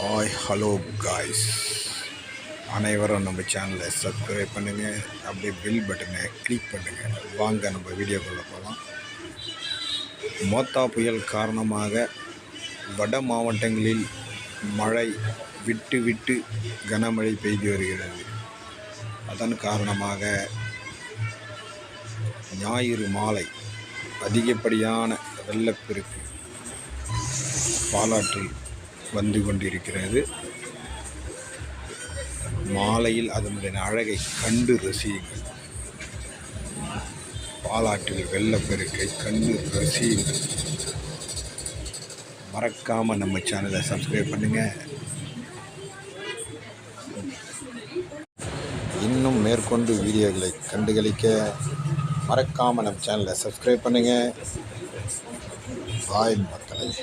Hi hello guys அனைவரும் நம்ம சேனலை சப்ஸ்கிரைப் பண்ணுங்கள் அப்படியே பில் பட்டனை கிளிக் பண்ணுங்கள் வாங்க நம்ம வீடியோக்குள்ளே போகலாம் மோத்தா புயல் காரணமாக வட மாவட்டங்களில் மழை விட்டு விட்டு கனமழை பெய்து வருகிறது. அதன் காரணமாக ஞாயிறு மாலை அதிகப்படியான வெள்ளப்பெருக்கு பாலாற்றில் வந்து கொண்டிருக்கிறது. மாலையில் அதனுடைய அழகை கண்டு ரசியுங்கள். பாலாற்றில் வெள்ளப்பெருக்கை கண்டு ரசியுங்கள். மறக்காமல் நம்ம சேனலை சப்ஸ்கிரைப் பண்ணுங்கள் இன்னும் மேற்கொண்டு வீடியோகளை கண்டுகளிக்க மறக்காமல் நம்ம சேனலை சப்ஸ்கிரைப் பண்ணுங்கள் rein, was da ist.